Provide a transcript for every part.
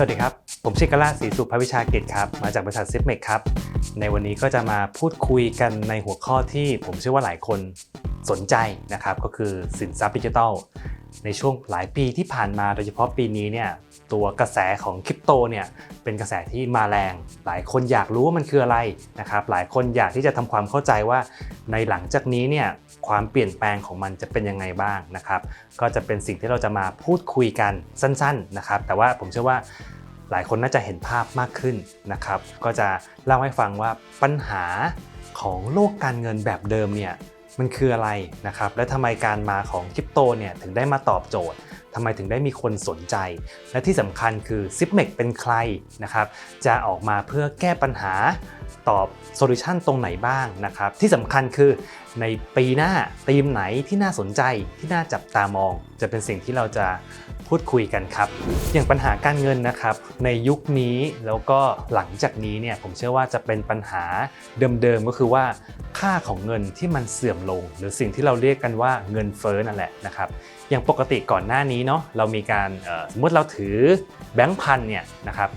สวัสดีครับ ผมชิคกลาศรีสุภวิชากิจครับ มาจากบริษัทซิปเมกครับ ในวันนี้ก็จะมาพูดคุยกันในหัวข้อที่ผมเชื่อว่าหลายคนสนใจนะครับ ก็คือสินทรัพย์ดิจิทัล ในช่วงหลายปีที่ผ่านมาโดยเฉพาะปีนี้เนี่ยตัวกระแสของคริปโตเนี่ยเป็นกระแสที่มาแรง หลายคนอยากรู้ว่ามันคืออะไรนะครับ หลายคนอยากที่จะทำความเข้าใจว่า ในหลังจากนี้เนี่ยความเปลี่ยนแปลงของมันจะเป็นยังไงบ้างนะครับ ก็จะเป็นสิ่งที่เราจะมาพูดคุยกันสั้น ๆนะครับ แต่ว่าผมเชื่อว่า หลายคนน่าจะเห็นภาพมากขึ้นนะครับ ก็จะเล่าให้ฟังว่าปัญหาของโลกการเงินแบบเดิมเนี่ยมันคืออะไรนะครับ และทำไมการมาของคริปโตเนี่ยถึงได้มาตอบโจทย์ ทำไมถึงได้มีคนสนใจ และที่สำคัญคือ z i p m e c เป็นใครนะครับจะออกมาเพื่อแก้ปัญหาตอบโซลูชันตรงไหนบ้างนะครับที่สำคัญคือในปีหน้าธีมไหนที่น่าสนใจที่น่าจับตามอง จะเป็นสิ่งที่เราจะพูดคุยกันครับ อย่างปัญหาการเงินนะครับ ในยุคนี้แล้วก็หลังจากนี้เนี่ยผมเชื่อว่าจะเป็นปัญหาเดิมๆก็คือว่าค่าของเงินที่มันเสื่อมลง หรือสิ่งที่เราเรียกกันว่าเงินเฟ้อนั่นแหละนะครับ อย่างปกติก่อนหน้านี้เนาะเรามีการสมมติเราถือแบงค์พันเนี่ยนะครับ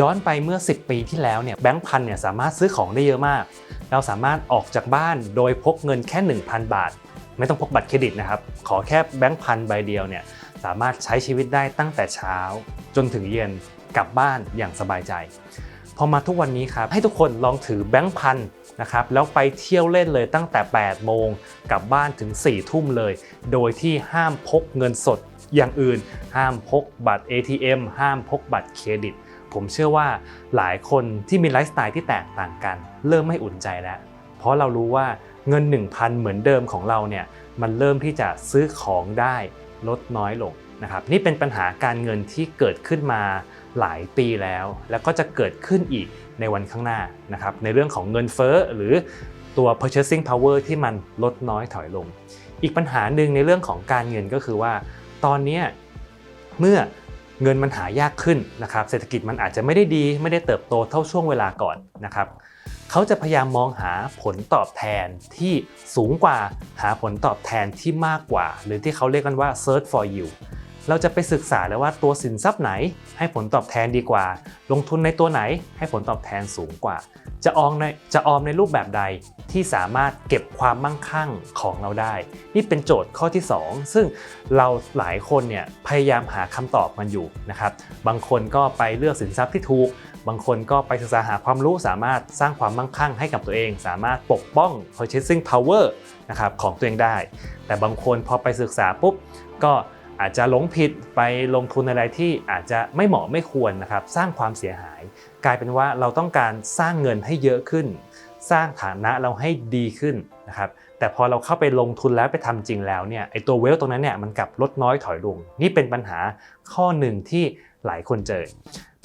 ย้อนไปเมื่อ 10 ปีที่แล้วเนี่ยแบงค์พันเนี่ยสามารถซื้อของได้เยอะมาก เราสามารถออกจากบ้านโดยพกเงินแค่ 1,000 บาท ไม่ต้องพกบัตรเครดิตนะครับขอแค่แบงค์พันใบเดียวเนี่ยสามารถใช้ชีวิตได้ตั้งแต่เช้า จนถึงเย็นกลับบ้านอย่างสบายใจ พอมาทุกวันนี้ครับให้ทุกคนลองถือแบงค์พัน นะครับแล้วไปเที่ยวเล่นเลยตั้งแต่ 8 โมงกลับบ้านถึง 4 ทุ่มเลย โดยที่ห้ามพกเงินสดอย่างอื่น ห้ามพกบัตร ATM ห้ามพกบัตรเครดิต ผมเชื่อว่าหลายคนที่มีไลฟ์สไตล์ที่แตกต่างกัน เริ่มไม่อุ่นใจแล้ว เพราะเรารู้ว่าเงิน 1,000 เหมือนเดิมของเราเนี่ยมันเริ่มที่จะซื้อของได้ลดน้อยลง นะครับนี่เป็นปัญหาการเงินที่เกิดขึ้นมาหลายปีแล้ว แล้วก็จะเกิดขึ้นอีกในวันข้างหน้านะครับในเรื่องของเงินเฟ้อหรือตัว purchasing power ที่มันลดน้อยถอยลง อีกปัญหาหนึ่งในเรื่องของการเงินก็คือว่า ตอนนี้เมื่อเงินมันหายากขึ้นนะครับ เศรษฐกิจมันอาจจะไม่ได้ดี ไม่ได้เติบโตเท่าช่วงเวลาก่อนนะครับเขาจะพยายามมองหาผลตอบแทนที่สูงกว่าหาผลตอบแทนที่มากกว่า หรือที่เขาเรียกกันว่า search for you เราจะไปศึกษาแล้วว่าตัวสินทรัพย์ไหน ให้ผลตอบแทนดีกว่า ลงทุนในตัวไหนให้ผลตอบแทนสูงกว่า จะออมในจะออมในรูปแบบใดที่สามารถเก็บความมั่งคั่งของเราได้ นี่เป็นโจทย์ข้อที่ 2 ซึ่งเราหลายคนเนี่ยพยายามหาคำตอบมันอยู่นะครับ บางคนก็ไปเลือกสินทรัพย์ที่ถูก บางคนก็ไปศึกษาหาความรู้สามารถสร้างความมั่งคั่งให้กับตัวเอง สามารถปกป้อง purchasing power นะครับของตัวเองได้ แต่บางคนพอไปศึกษาปุ๊บก็ อาจจะหลงผิดไปลงทุนอะไรที่อาจจะไม่เหมาะไม่ควรนะครับ สร้างความเสียหาย กลายเป็นว่าเราต้องการสร้างเงินให้เยอะขึ้น สร้างฐานะเราให้ดีขึ้นนะครับแต่พอเราเข้าไปลงทุนแล้วไปทำจริงแล้วเนี่ยไอตัวเวลตรงนั้นเนี่ยมันกลับลดน้อยถอยลง นี่เป็นปัญหาข้อหนึ่งที่หลายคนเจอ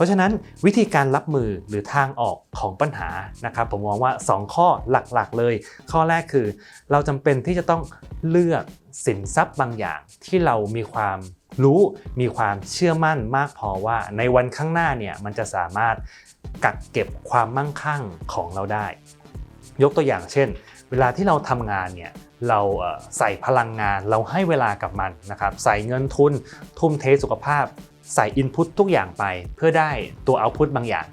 ราะฉะนั้นวิธีการรับมือหรือทางออกของปัญหานะครับผมมองว่า 2 ข้อหลักๆเลย ข้อแรกคือ เราจำเป็นที่จะต้องเลือกสินทรัพย์บางอย่างที่เรามีความรู้มีความเชื่อมั่นมากพอว่าในวันข้างหน้าเนี่ยมันจะสามารถกักเก็บความมั่งคั่งของเราได้ ยกตัวอย่างเช่น เวลาที่เราทำงานเนี่ยเราใส่พลังงานเราให้เวลากับมันนะครับใส่เงินทุน ทุ่มเทสุขภาพ ใส่อินพุตทุกอย่างไปเพื่อได้ตัวเอาพุตบางอย่าง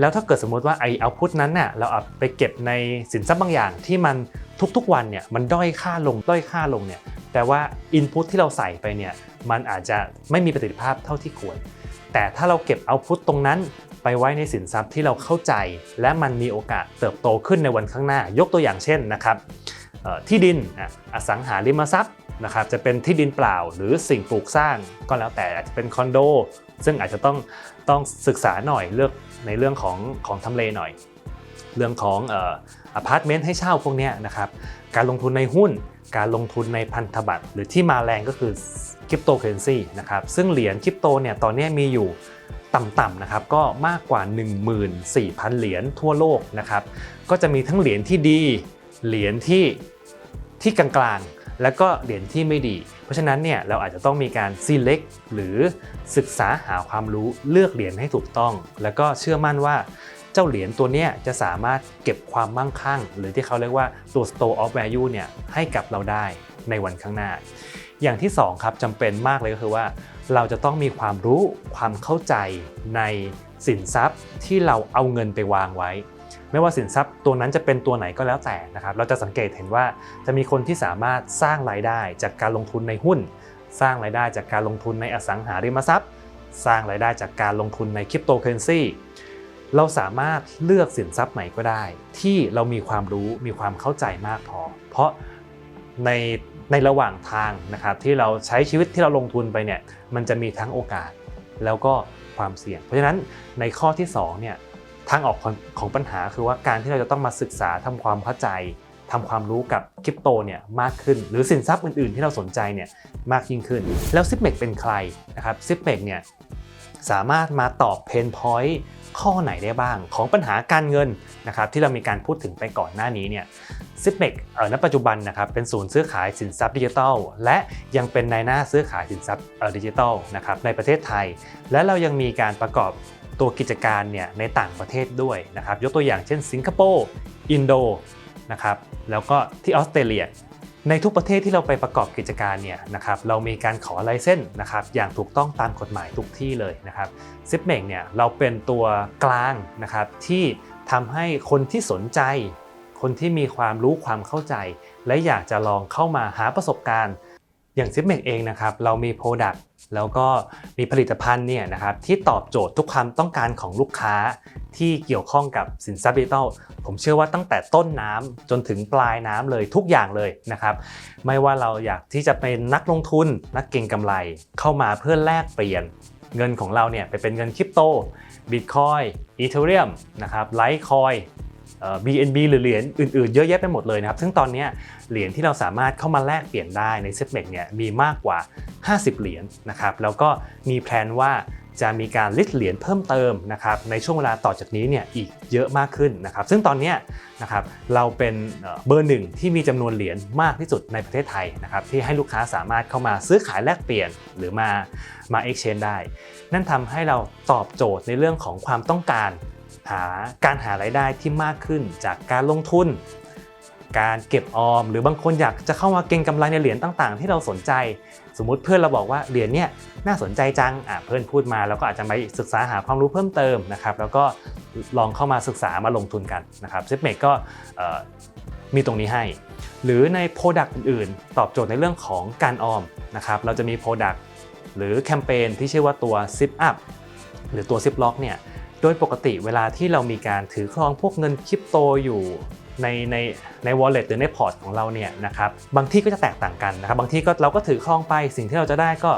แล้วถ้าเกิดสมมติว่าไอเอาพุตนั้นน่ะเราเอาไปเก็บในสินทรัพย์บางอย่างที่มันทุกๆวันเนี่ยมันด้อยค่าลงด้อยค่าลงเนี่ยแต่ว่าอินพุตที่เราใส่ไปเนี่ยมันอาจจะไม่มีประสิทธิภาพเท่าที่ควร แต่ถ้าเราเก็บเอาพุตตรงนั้นไปไว้ในสินทรัพย์ที่เราเข้าใจ และมันมีโอกาสเติบโตขึ้นในวันข้างหน้า ยกตัวอย่างเช่นนะครับที่ดินอสังหาริมทรัพย์ นะครับจะเป็นที่ดินเปล่าหรือสิ่งปลูกสร้างก็แล้วแต่อาจจะเป็นคอนโดซึ่งอาจจะต้องต้องศึกษาหน่อยเลือกในเรื่องของของทำเลหน่อย เรื่องของอพาร์ตเมนต์ให้เช่าพวกเนี้ยนะครับการลงทุนในหุ้น การลงทุนในพันธบัตรหรือที่มาแรงก็คือคริปโตเคอเรนซีนะครับซึ่งเหรียญคริปโตเนี่ยตอนนี้มีอยู่ต่ำๆนะครับก็มากกว่า 14,000 เหรียญทั่วโลกนะครับก็จะมีทั้งเหรียญที่ดีเหรียญที่ที่กลางๆ แล้วก็เหรียญที่ไม่ดี เพราะฉะนั้นเนี่ยเราอาจจะต้องมีการ select หรือศึกษาหาความรู้เลือกเหรียญให้ถูกต้อง แล้วก็เชื่อมั่นว่าเจ้าเหรียญตัวเนี้ยจะสามารถเก็บความมั่งคั่ง หรือที่เขาเรียกว่าตัว store of value เนี่ยให้กับเราได้ในวันข้างหน้า อย่างที่สองครับจำเป็นมากเลยก็คือว่า เราจะต้องมีความรู้ความเข้าใจในสินทรัพย์ที่เราเอาเงินไปวางไว้ ไม่ว่าสินทรัพย์ตัวนั้นจะเป็นตัวไหนก็แล้วแต่นะครับ เราจะสังเกตเห็นว่าจะมีคนที่สามารถสร้างรายได้จากการลงทุนในหุ้น สร้างรายได้จากการลงทุนในอสังหาริมทรัพย์ สร้างรายได้จากการลงทุนในคริปโตเคอเรนซีเราสามารถเลือกสินทรัพย์ไหนก็ได้ ที่เรามีความรู้มีความเข้าใจมากพอ เพราะในในระหว่างทางนะครับที่เราใช้ชีวิตที่เราลงทุนไปเนี่ยมันจะมีทั้งโอกาสแล้วก็ความเสี่ยง เพราะฉะนั้นในข้อที่2เนี่ย ทางออกของของปัญหาคือว่าการที่เราจะต้องมาศึกษาทำความเข้าใจทำความรู้กับคริปโตเนี่ยมากขึ้น หรือสินทรัพย์อื่นๆ ที่เราสนใจเนี่ยมากยิ่งขึ้น แล้วซิปเมกเป็นใครนะครับซิปเมกเนี่ยสามารถมาตอบเพนพอยต์ข้อไหนได้บ้าง ของปัญหาการเงินนะครับที่เรามีการพูดถึงไปก่อนหน้านี้เนี่ยซิปเมกเอ่อณปัจจุบันนะครับเป็นศูนย์ซื้อขายสินทรัพย์ดิจิทัล และยังเป็นนายหน้าซื้อขายสินทรัพย์เอ่อดิจิทัลนะครับในประเทศไทย และเรายังมีการประกอบ ตัวกิจการเนี่ยในต่างประเทศด้วยนะครับ ยกตัวอย่างเช่นสิงคโปร์อินโดนะครับแล้วก็ที่ออสเตรเลีย ในทุกประเทศที่เราไปประกอบกิจการเนี่ยนะครับเรามีการขอไลเซนส์นะครับอย่างถูกต้องตามกฎหมายทุกที่เลยนะครับซิปเมกเนี่ยเราเป็นตัวกลางนะครับที่ทำให้คนที่สนใจ คนที่มีความรู้ความเข้าใจ และอยากจะลองเข้ามาหาประสบการณ์ อย่างซิปเมกเองนะครับเรามี Product แล้วก็มีผลิตภัณฑ์เนี่ยนะครับที่ตอบโจทย์ทุกความต้องการของลูกค้าที่เกี่ยวข้องกับสินทรัพย์ดิจิทัลผมเชื่อว่าตั้งแต่ต้นน้ำจนถึงปลายน้ำเลยทุกอย่างเลยนะครับ ไม่ว่าเราอยากที่จะเป็นนักลงทุนนักเก็งกำไรเข้ามาเพื่อแลกเปลี่ยนเงินของเราเนี่ยไปเป็นเงินคริปโตบิตคอยอีเทเรียมนะครับไลท์คอย BNB หรือเหรียญอื่นๆ เยอะแยะไปหมดเลยนะครับ ซึ่งตอนนี้เหรียญที่เราสามารถเข้ามาแลกเปลี่ยนได้ในเซ็ตเมกเนี่ยมีมากกว่า 50 เหรียญนะครับ แล้วก็มีแพลนว่าจะมีการลิสต์เหรียญเพิ่มเติมนะครับในช่วงเวลาต่อจากนี้เนี่ยอีกเยอะมากขึ้นนะครับ ซึ่งตอนนี้นะครับเราเป็นเบอร์หนึ่งที่มีจำนวนเหรียญมากที่สุดในประเทศไทยนะครับที่ให้ลูกค้าสามารถเข้ามาซื้อขายแลกเปลี่ยนหรือมามา exchange ได้ นั่นทำให้เราตอบโจทย์ในเรื่องของความต้องการ หาการหารายได้ที่มากขึ้นจากการลงทุน การเก็บออม หรือบางคนอยากจะเข้ามาเก็งกำไรในเหรียญต่างๆ ที่เราสนใจ สมมุติเพื่อนเราบอกว่าเหรียญเนี่ยน่าสนใจจังอะเพื่อนพูดมาเราก็อาจจะไปศึกษาหาความรู้เพิ่มเติมนะครับ แล้วก็ลองเข้ามาศึกษามาลงทุนกันนะครับซิปเมกก็มีตรงนี้ให้ หรือใน Product อื่นๆ ตอบโจทย์ในเรื่องของการออมนะครับเราจะมี Product หรือแคมเปญที่ชื่อว่าตัว Zip Up หรือตัว Zip Lock เนี่ย โดยปกติเวลาที่เรามีการถือครองพวกเงินคริปโตอยู่ในในใน wallet หรือในพอร์ตของเราเนี่ยนะครับบางที่ก็จะแตกต่างกันนะครับบางที่ก็เราก็ถือครองไปสิ่งที่เราจะได้ก็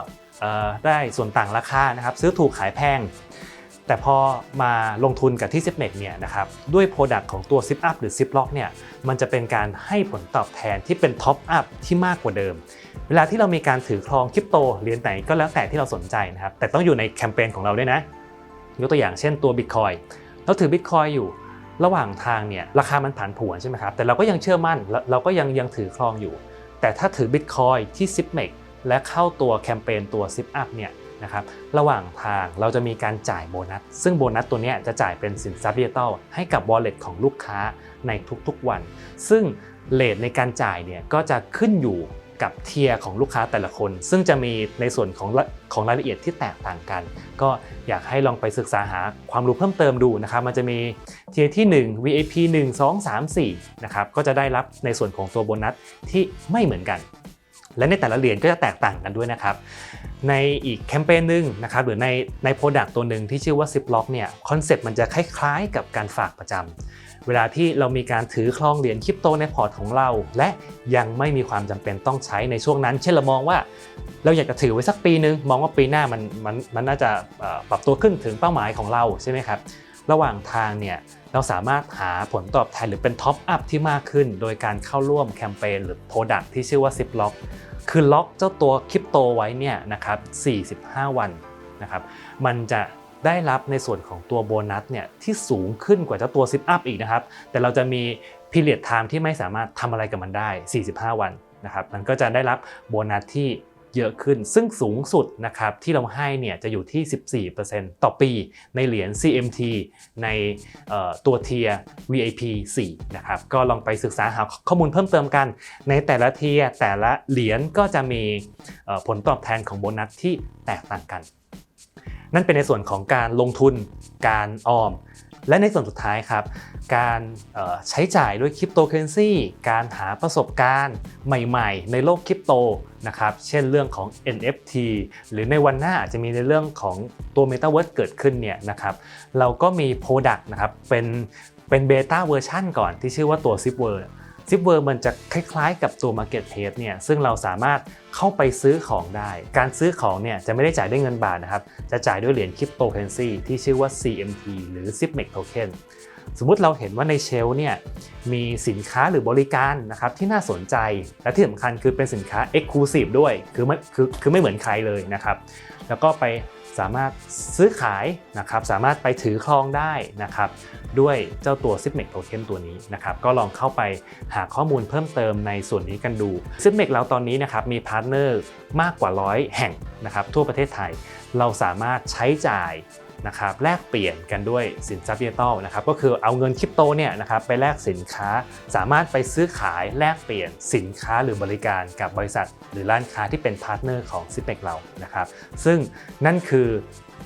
ได้ส่วนต่างราคานะครับซื้อถูกขายแพง แต่พอมาลงทุนกับที่ Zipmex เนี่ยนะครับด้วย Product ของตัว Zip Up หรือ Zip Lock เนี่ยมันจะเป็นการให้ผลตอบแทนที่เป็น Top Up ที่มากกว่าเดิม เวลาที่เรามีการถือครองคริปโตเหรียญไหนก็แล้วแต่ที่เราสนใจนะครับแต่ต้องอยู่ในแคมเปญของเราด้วยนะ ยกตัวอย่างเช่นตัว Bitcoin เราถือ Bitcoin อยู่ระหว่างทางเนี่ยราคามันผันผวนใช่ไหมครับแต่เราก็ยังเชื่อมั่นเราเราก็ยังยังถือครองอยู่ แต่ถ้าถือ Bitcoin ที่ Zipmex และเข้าตัวแคมเปญตัว Zip Up เนี่ยนะครับระหว่างทางเราจะมีการจ่ายโบนัส ซึ่งโบนัสตัวเนี้ยจะจ่ายเป็นสินทรัพย์ดิจิทัลให้กับ Wallet ของลูกค้าในทุกๆวัน ซึ่งเลทในการจ่ายเนี่ยก็จะขึ้นอยู่ กับเทียร์ของลูกค้าแต่ละคน ซึ่งจะมีในส่วนของของรายละเอียดที่แตกต่างกัน ก็อยากให้ลองไปศึกษาหาความรู้เพิ่มเติมดูนะครับมันจะมีเทียร์ที่ 1 VIP 1 2 3 4นะครับก็จะได้รับในส่วนของตัวโบนัสที่ไม่เหมือนกัน และในแต่ละเหรียญก็จะแตกต่างกันด้วยนะครับในอีกแคมเปญหนึ่งนะครับหรือในในโปรดักต์ตัวหนึ่งที่ชื่อว่า Ziplock เนี่ยคอนเซ็ปต์มันจะคล้ายๆ กับการฝากประจำ เวลาที่เรามีการถือครองเหรียญคริปโตในพอร์ตของเรา และยังไม่มีความจำเป็นต้องใช้ในช่วงนั้น เช่นเรามองว่า เราอยากจะถือไว้สักปีนึง มองว่าปีหน้ามันมันมันน่าจะปรับตัวขึ้นถึงเป้าหมายของเราใช่ไหมครับระหว่างทางเนี่ยเราสามารถหาผลตอบแทนหรือเป็นท็อปอัพที่มากขึ้น โดยการเข้าร่วมแคมเปญหรือ Product ที่ชื่อว่า Ziplock คือล็อกเจ้าตัวคริปโตไว้เนี่ยนะครับ45 วันนะครับมันจะ ได้รับในส่วนของตัวโบนัสเนี่ยที่สูงขึ้นกว่าเจ้าตัว Zip Up อีกนะครับ แต่เราจะมี period time ที่ไม่สามารถทำอะไรกับมันได้ 45 วันนะครับ มันก็จะได้รับโบนัสที่เยอะขึ้น ซึ่งสูงสุดนะครับที่เราให้เนี่ยจะอยู่ที่ 14%ต่อปีในเหรียญ CMT ในตัวเทีย VIP 4 นะครับ ก็ลองไปศึกษาหาข้อมูลเพิ่มเติมกัน ในแต่ละเทียแต่ละเหรียญก็จะมีผลตอบแทนของโบนัสที่แตกต่างกัน นั่นเป็นในส่วนของการลงทุนการออม และในส่วนสุดท้ายครับ การใช้จ่ายด้วยคริปโตเคอเรนซีการหาประสบการณ์ใหม่ๆ ในโลกคริปโตนะครับเช่นเรื่องของ NFT หรือในวันหน้าอาจจะมีในเรื่องของตัว Metaverse เกิดขึ้นเนี่ยนะครับเราก็มี Product นะครับเป็นเป็นเบต้าเวอร์ชันก่อนที่ชื่อว่าตัว Zipwer Zipwer มันจะคล้ายๆ กับตัว Marketplace เนี่ยซึ่งเราสามารถเข้าไปซื้อของได้ การซื้อของเนี่ยจะไม่ได้จ่ายด้วยเงินบาทนะครับ จะจ่ายด้วยเหรียญคริปโตเคอเรนซีที่ชื่อว่า CMT หรือ Zipmex Token สมมุติเราเห็นว่าในเชลฟ์เนี่ยมีสินค้าหรือบริการนะครับที่น่าสนใจและที่สำคัญคือเป็นสินค้า Exclusive ด้วย คือไม่คือคือไม่เหมือนใครเลยนะครับ แล้วก็ไป สามารถซื้อขายนะครับสามารถไปถือครองได้นะครับด้วยเจ้าตัว s i p m e c Token ตัวนี้นะครับก็ลองเข้าไปหาข้อมูลเพิ่มเติมในส่วนนี้กันดู s i p m e c เราตอนนี้นะครับมีพาร์ทเนอร์มากกว่าร้อยแห่งนะครับทั่วประเทศไทย เราสามารถใช้จ่าย นะครับแลกเปลี่ยนกันด้วยสินทรัพย์ดิจิทัลนะครับก็คือเอาเงินคริปโตเนี่ยนะครับไปแลกสินค้าสามารถไปซื้อขายแลกเปลี่ยนสินค้าหรือบริการกับบริษัท หรือร้านค้าที่เป็นพาร์ทเนอร์ของ s i p m e x เรานะครับซึ่งนั่นคือ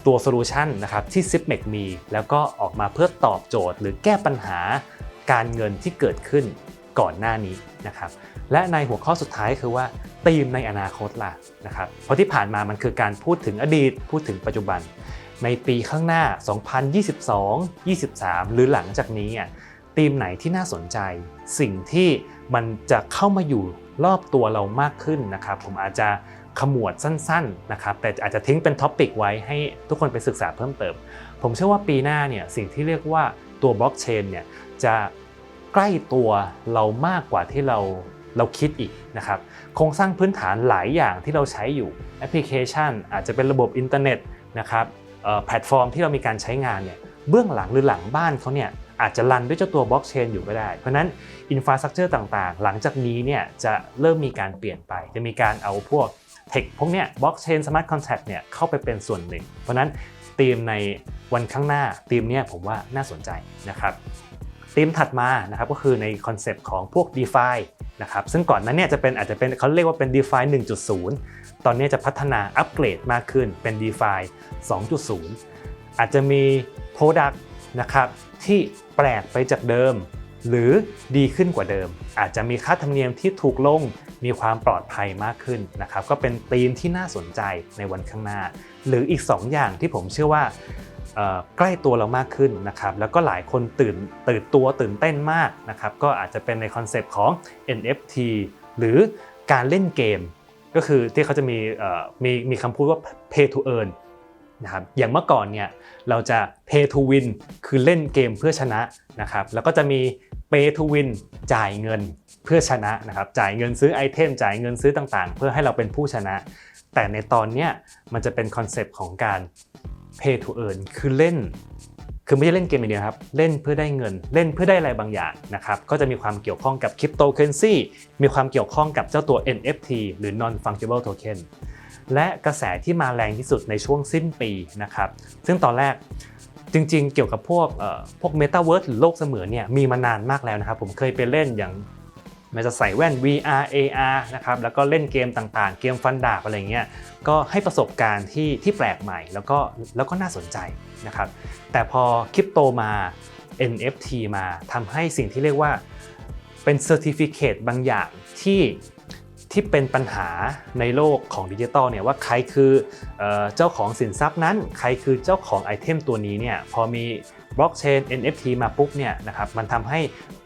ตัวโซลูชันนะครับที่ s i p m e x มี แล้วก็ออกมาเพื่อตอบโจทย์ หรือแก้ปัญหาการเงินที่เกิดขึ้นก่อนหน้านี้นะครับและในหัวข้อสุดท้ายคือว่าธีมในอนาคตล่ะนะครับเพราะที่ผ่านมามันคือการพูดถึงอดีต พูดถึงปัจจุบัน ในปีข้างหน้า 2022 23 หรือหลังจากนี้อะธีมไหนที่น่าสนใจ สิ่งที่มันจะเข้ามาอยู่รอบตัวเรามากขึ้นนะครับผมอาจจะขมวดสั้นๆนะครับแต่อาจจะทิ้งเป็นท็อปิกไว้ให้ทุกคนไปศึกษาเพิ่มเติม ผมเชื่อว่าปีหน้าเนี่ยสิ่งที่เรียกว่าตัวบล็อกเชนเนี่ยจะใกล้ตัวเรามากกว่าที่เราเราคิดอีกนะครับโครงสร้างพื้นฐานหลายอย่างที่เราใช้อยู่แอปพลิเคชัน อาจจะเป็นระบบอินเทอร์เน็ตนะครับ แพลตฟอร์มที่เรามีการใช้งานเนี่ยเบื้องหลังหรือหลังบ้านเขาเนี่ยอาจจะรันด้วยเจ้าตัวบล็อกเชนอยู่ก็ได้ เพราะนั้นอินฟราสตรักเจอร์ต่างๆ หลังจากนี้เนี่ยจะเริ่มมีการเปลี่ยนไป จะมีการเอาพวกเทคพวกเนี้ยบล็อกเชนสมาร์ทคอนแทคเนี่ยเข้าไปเป็นส่วนหนึ่ง เพราะฉะนั้นธีมในวันข้างหน้าธีมเนี้ยผมว่าน่าสนใจนะครับธีมถัดมานะครับก็คือในคอนเซปต์ของพวก d e f i นะครับซึ่งก่อนนั้นเนี่ยจะเป็นอาจจะเป็นเขาเรียกว่าเป็น d e f i 1.0 ตอนนี้จะพัฒนาอัปเกรดมากขึ้นเป็น d e f i 2.0 อาจจะมี Product นะครับที่แปลกไปจากเดิม หรือดีขึ้นกว่าเดิม อาจจะมีค่าธรรมเนียมที่ถูกลงมีความปลอดภัยมากขึ้นนะครับก็เป็นธีมที่น่าสนใจในวันข้างหน้า หรืออีก 2 อย่างที่ผมเชื่อว่าใกล้ตัวเรามากขึ้นนะครับแล้วก็หลายคนตื่นตื่นตัวตื่นเต้นมากนะครับก็อาจจะเป็นในคอนเซปต์ของ NFT หรือการเล่นเกม ก็คือที่เขาจะมีมีมีคำพูดว่า pay to earn นะครับอย่างเมื่อก่อนเนี่ยเราจะ pay to win คือเล่นเกมเพื่อชนะนะครับแล้วก็จะมี pay to win จ่ายเงินเพื่อชนะนะครับจ่ายเงินซื้อไอเทมจ่ายเงินซื้อต่างๆ เพื่อให้เราเป็นผู้ชนะ แต่ในตอนเนี้ยมันจะเป็นคอนเซปต์ของการ pay to earn คือเล่น คือไม่ใช่เล่นเกมอย่างเดียวครับ เล่นเพื่อได้เงิน เล่นเพื่อได้อะไรบางอย่างนะครับ ก็จะมีความเกี่ยวข้องกับคริปโตเคอเรนซีมีความเกี่ยวข้องกับเจ้าตัว NFT หรือ non fungible token และกระแสที่มาแรงที่สุดในช่วงสิ้นปีนะครับ ซึ่งตอนแรกจริงๆ เกี่ยวกับพวกพวกเมตาเวิร์สหรือโลกเสมือนเนี่ยมีมานานมากแล้วนะครับ ผมเคยไปเล่นอย่าง มันจะใส่แว่น VR AR นะครับแล้วก็เล่นเกมต่างๆ เกมฟันดาบอะไรเงี้ยก็ให้ประสบการณ์ที่ที่แปลกใหม่แล้วก็แล้วก็น่าสนใจนะครับแต่พอคริปโตมา NFT มาทำให้สิ่งที่เรียกว่าเป็นเซอร์ติฟิเคตบางอย่างที่ที่เป็นปัญหาในโลกของดิจิตอลเนี่ยว่าใครคือเออเจ้าของสินทรัพย์นั้น ใครคือเจ้าของไอเทมตัวนี้เนี่ยพอมี บล็อกเชน NFT มาปุ๊บเนี่ยนะครับมันทำให้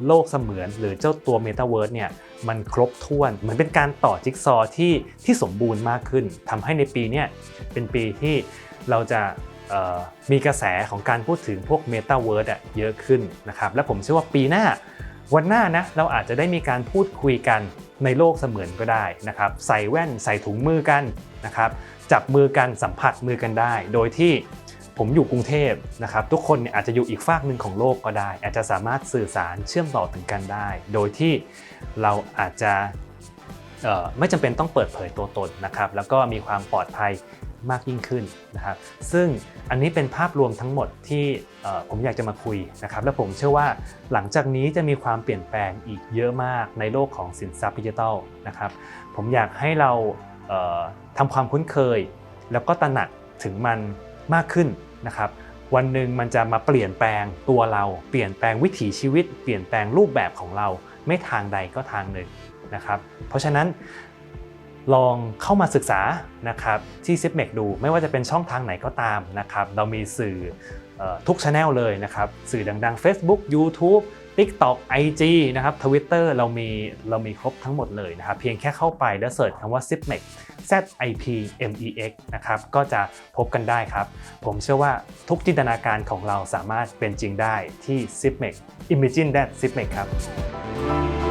โลกเสมือนหรือเจ้าตัว Metaverse เนี่ยมันครบถ้วนเหมือนเป็นการต่อจิ๊กซอว์ที่ที่สมบูรณ์มากขึ้นทำให้ในปีเนี้ยเป็นปีที่เราจะมีกระแสของการพูดถึงพวก Metaverse อะเยอะขึ้นนะครับและผมเชื่อว่าปีหน้าวันหน้านะเราอาจจะได้มีการพูดคุยกันในโลกเสมือนก็ได้นะครับใส่แว่นใส่ถุงมือกันนะครับจับมือกันสัมผัสมือกันได้ โดยที่ ผมอยู่กรุงเทพนะครับทุกคนเนี่ยอาจจะอยู่อีกฝากหนึ่งของโลกก็ได้ อาจจะสามารถสื่อสารเชื่อมต่อถึงกันได้ โดยที่เราอาจจะไม่จำเป็นต้องเปิดเผยตัวตนนะครับ แล้วก็มีความปลอดภัยมากยิ่งขึ้นนะครับ ซึ่งอันนี้เป็นภาพรวมทั้งหมดที่ผมอยากจะมาคุยนะครับ และผมเชื่อว่าหลังจากนี้จะมีความเปลี่ยนแปลงอีกเยอะมากในโลกของสินทรัพย์ดิจิทัลนะครับ ผมอยากให้เราทำความคุ้นเคย แล้วก็ตระหนักถึงมัน มากขึ้นนะครับวันหนึ่งมันจะมาเปลี่ยนแปลงตัวเรา เปลี่ยนแปลงวิถีชีวิต เปลี่ยนแปลงรูปแบบของเราไม่ทางใดก็ทางหนึ่งนะครับ เพราะฉะนั้นลองเข้ามาศึกษานะครับที่ s i p m e c ดูไม่ว่าจะเป็นช่องทางไหนก็ตามนะครับ เรามีสื่อเอ่อทุกช anel เลยนะครับ สื่อดังๆ Facebook YouTube TikTok IG นะครับ Twitter เรามีเรามีครบทั้งหมดเลยนะครับ เพียงแค่เข้าไปแล้วเสิร์ชคำว่า Zipmex Z I P M E X นะครับก็จะพบกันได้ครับ ผมเชื่อว่าทุกจินตนาการของเราสามารถเป็นจริงได้ที่ Zipmex Imagine that Zipmex ครับ